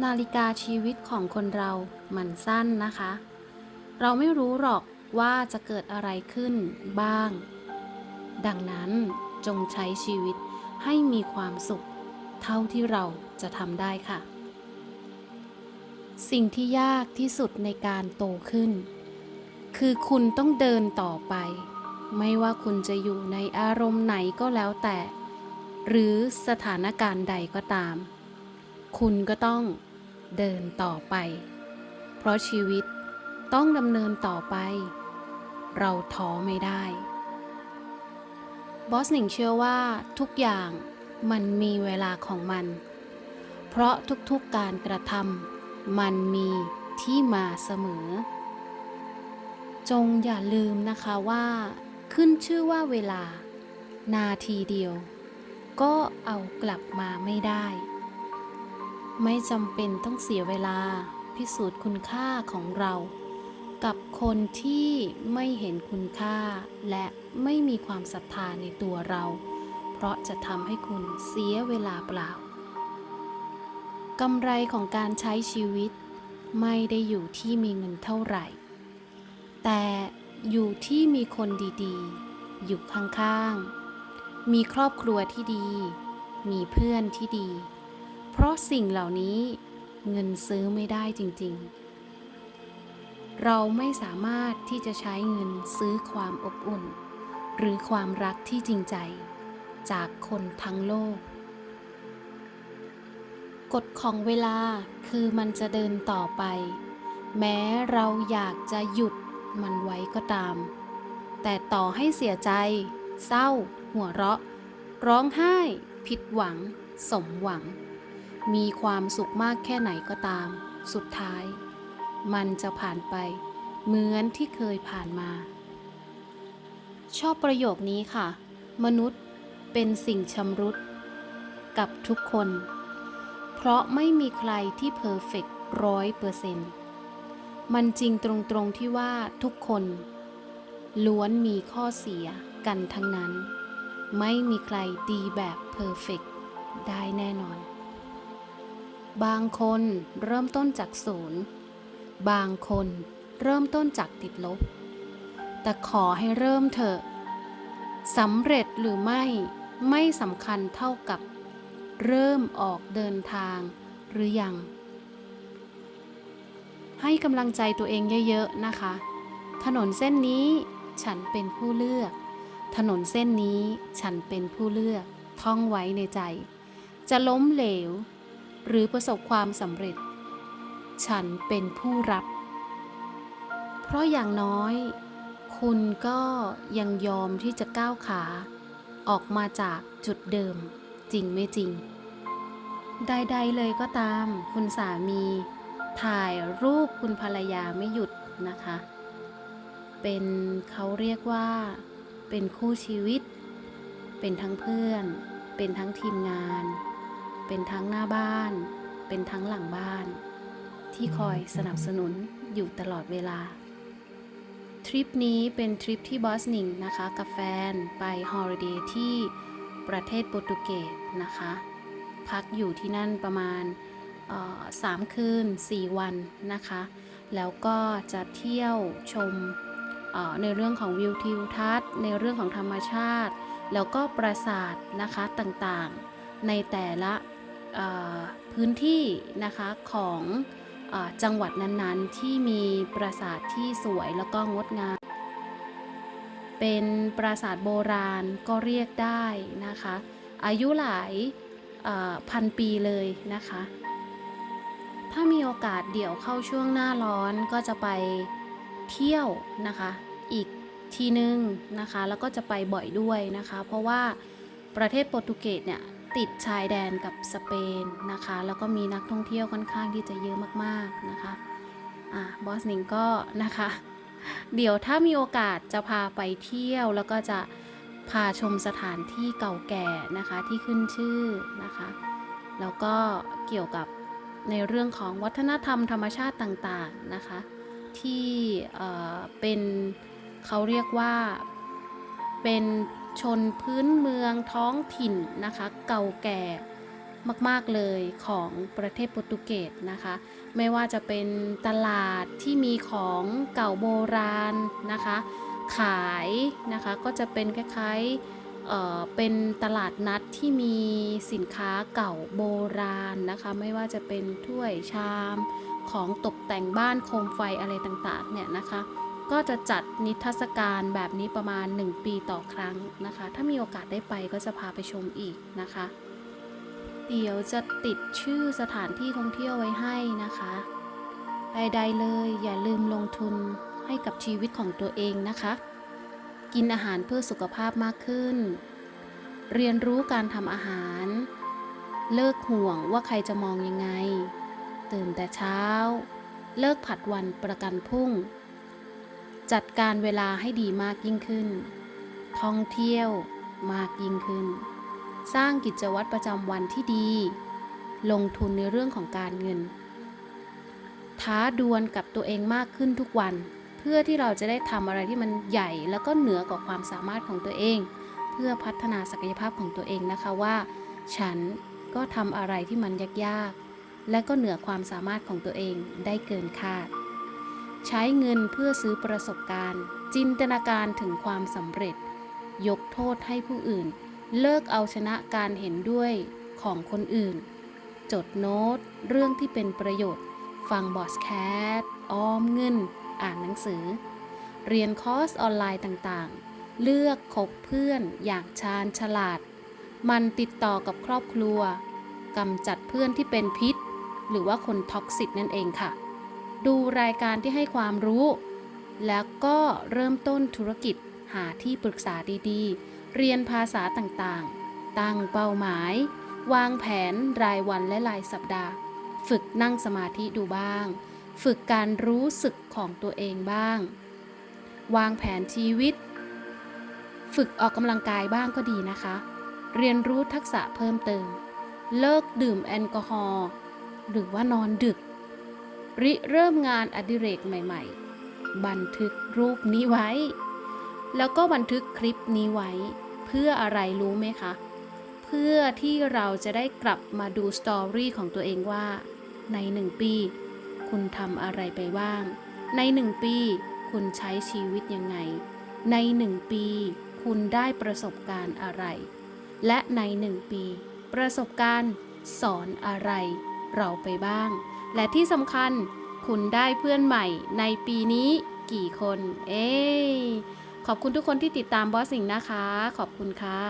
นาฬิกาชีวิตของคนเรามันสั้นนะคะ เราไม่รู้หรอกว่าจะเกิดอะไรขึ้นบ้าง ดังนั้นจงใช้ชีวิตให้มีความสุข เท่าที่เราจะทำได้ค่ะ สิ่งที่ยากที่สุดในการโตขึ้น คือคุณต้องเดินต่อไป ไม่ว่าคุณจะอยู่ในอารมณ์ไหนก็แล้วแต่ หรือสถานการณ์ใดก็ตาม คุณก็ต้องเดินต่อไป เพราะชีวิตต้องดำเนินต่อไป เราท้อไม่ได้ บอสหนิงเชื่อว่าทุกอย่างมันมีเวลาของมัน เพราะทุกๆการกระทำมันมีที่มาเสมอ จงอย่าลืมนะคะว่า ขึ้นชื่อว่าเวลา นาทีเดียว ก็เอากลับมาไม่ได้ ไม่จำเป็นต้องเสียเวลาพิสูจน์คุณค่าของเรา กับคนที่ไม่เห็นคุณค่า และไม่มีความศรัทธาในตัวเรา เพราะจะทำให้คุณเสียเวลาเปล่ากำไรของการใช้ชีวิต ไม่ได้อยู่ที่มีเงินเท่าไหร่ แต่อยู่ที่มีคนดีๆ อยู่ข้างๆ มีครอบครัวที่ดี มีเพื่อนที่ดี เพราะสิ่งเหล่านี้เงินซื้อไม่ได้จริงๆ เราไม่สามารถที่จะใช้เงินซื้อความอบอุ่น หรือความรักที่จริงใจ จากคนทั้งโลก กฎของเวลาคือมันจะเดินต่อไป แม้เราอยากจะหยุดมันไว้ก็ตาม แต่ต่อให้เสียใจ เศร้า หัวเราะ ร้องไห้ ผิดหวัง สมหวัง มีความสุขมากแค่ไหนก็ตาม สุดท้าย มันจะผ่านไป เหมือนที่เคยผ่านมา ชอบประโยคนี้ค่ะ มนุษย์เป็นสิ่งชำรุด กับทุกคน เพราะไม่มีใครที่เพอร์เฟกร้อยเปอร์เซนต์มันจริงตรงๆที่ว่าทุกคน ล้วนมีข้อเสียกันทั้งนั้น ไม่มีใครดีแบบเพอร์เฟกได้แน่นอน บางคนเริ่มต้นจากศูนย์ บางคนเริ่มต้นจากติดลบ แต่ขอให้เริ่มเถอะสำเร็จหรือไม่ไม่สำคัญเท่ากับ เริ่มออกเดินทางหรือยัง ให้กำลังใจตัวเองเยอะๆนะคะ ถนนเส้นนี้ฉันเป็นผู้เลือก ถนนเส้นนี้ฉันเป็นผู้เลือก ท่องไว้ในใจ จะล้มเหลว หรือประสบความสำเร็จ ฉันเป็นผู้รับ เพราะอย่างน้อย คุณก็ยังยอมที่จะก้าวขา ออกมาจากจุดเดิม จริงไม่จริง ใดๆเลยก็ตาม คุณสามี ถ่ายรูปคุณภรรยาไม่หยุดนะคะ เป็นเขาเรียกว่า เป็นคู่ชีวิต เป็นทั้งเพื่อน เป็นทั้งทีมงาน เป็นทั้งหน้าบ้าน เป็นทั้งหลังบ้าน ที่คอยสนับสนุนอยู่ตลอดเวลา ทริปนี้เป็นทริปที่บอสหนิงนะคะกับแฟนไปฮอลิเดย์ที่ประเทศโปรตุเกสนะคะ พักอยู่ที่นั่นประมาณสามคืน 4 วันนะคะ แล้วก็จะเที่ยวชมในเรื่องของวิวทิวทัศน์ ในเรื่องของธรรมชาติ แล้วก็ปราสาทนะคะต่างๆ ในแต่ละ พื้นที่นะคะของอจังหวัดนั้นๆ ที่มีปราสาทที่สวยแล้วก็งดงาม เป็นปราสาทโบราณก็เรียกได้นะคะ อายุหลายพันปีเลยนะคะ ถ้ามีโอกาสเดี๋ยวเข้าช่วงหน้าร้อนก็จะไปเที่ยวนะคะ อีกทีนึงนะคะ แล้วก็จะไปบ่อยด้วยนะคะ เพราะว่าประเทศโปรตุเกสเนี่ย ติดชายแดนกับสเปนนะคะ แล้วก็มีนักท่องเที่ยวค่อนข้างที่จะเยอะมากๆนะคะอะบอสนิงก็นะคะ เดี๋ยวถ้ามีโอกาสจะพาไปเที่ยวแล้วก็จะพาชมสถานที่เก่าแก่นะคะที่ขึ้นชื่อนะคะ แล้วก็เกี่ยวกับในเรื่องของวัฒนธรรมธรรมชาติต่างๆนะคะ ที่เออเป็นเขาเรียกว่าเป็น ชนพื้นเมืองท้องถิ่นนะคะ เก่าแก่มาก ๆ เลยของประเทศโปรตุเกสนะคะ ไม่ว่าจะเป็นตลาดที่มีของเก่าโบราณนะคะ ขายนะคะก็จะเป็นคล้ายๆเเป็นตลาดนัดที่มีสินค้าเก่าโบราณนะคะ ไม่ว่าจะเป็นถ้วยชามของตกแต่งบ้านโคมไฟอะไรต่างๆเนี่ยนะคะ ก็จะจัดนิทรรศการแบบนี้ประมาณ 1 ปีต่อครั้งนะคะ ถ้ามีโอกาสได้ไปก็จะพาไปชมอีกนะคะ เดี๋ยวจะติดชื่อสถานที่ท่องเที่ยวไว้ให้นะคะ ใดๆเลยอย่าลืมลงทุนให้กับชีวิตของตัวเองนะคะ กินอาหารเพื่อสุขภาพมากขึ้น เรียนรู้การทำอาหาร เลิกห่วงว่าใครจะมองยังไง ตื่นแต่เช้า เลิกผัดวันประกันพรุ่ง จัดการเวลาให้ดีมากยิ่งขึ้น ท่องเที่ยวมากยิ่งขึ้น สร้างกิจวัตรประจำวันที่ดี ลงทุนในเรื่องของการเงิน ท้าดวลกับตัวเองมากขึ้นทุกวัน เพื่อที่เราจะได้ทำอะไรที่มันใหญ่แล้วก็เหนือกว่าความสามารถของตัวเอง เพื่อพัฒนาศักยภาพของตัวเองนะคะว่า ฉันก็ทำอะไรที่มันยากๆและก็เหนือความสามารถของตัวเองได้เกินคาด ใช้เงินเพื่อซื้อประสบการณ์ จินตนาการถึงความสำเร็จ ยกโทษให้ผู้อื่น เลิกเอาชนะการเห็นด้วยของคนอื่น จดโน้ต เรื่องที่เป็นประโยชน์ ฟังบอสแคสออมเงิน อ่านหนังสือ เรียนคอร์สออนไลน์ต่างๆ เลือกคบเพื่อนอย่างชาญฉลาด มันติดต่อกับครอบครัวกำจัดเพื่อนที่เป็นพิษ หรือว่าคนท็อกซิกนั่นเองค่ะ ดูรายการที่ให้ความรู้ แล้วก็เริ่มต้นธุรกิจหาที่ปรึกษาดีๆ เรียนภาษาต่างๆ ตั้งเป้าหมาย วางแผนรายวันและรายสัปดาห์ ฝึกนั่งสมาธิดูบ้าง ฝึกการรู้สึกของตัวเองบ้าง วางแผนชีวิต ฝึกออกกำลังกายบ้างก็ดีนะคะ เรียนรู้ทักษะเพิ่มเติม เลิกดื่มแอลกอฮอล์หรือว่านอนดึก ริเริ่มงานอดิเรกใหม่ ๆ บันทึกรูปนี้ไว้ แล้วก็บันทึกคลิปนี้ไว้ เพื่ออะไรรู้ไหมคะ เพื่อที่เราจะได้กลับมาดูสตอรี่ของตัวเองว่า ในหนึ่งปี คุณทำอะไรไปบ้าง ในหนึ่งปี คุณใช้ชีวิตยังไง ในหนึ่งปี คุณได้ประสบการณ์อะไร และในหนึ่งปี ประสบการณ์สอนอะไรเราไปบ้าง และที่สำคัญคุณได้เพื่อนใหม่ในปีนี้กี่คน เอ้ขอบคุณทุกคนที่ติดตามบอสสิงห์นะคะ ขอบคุณค่ะ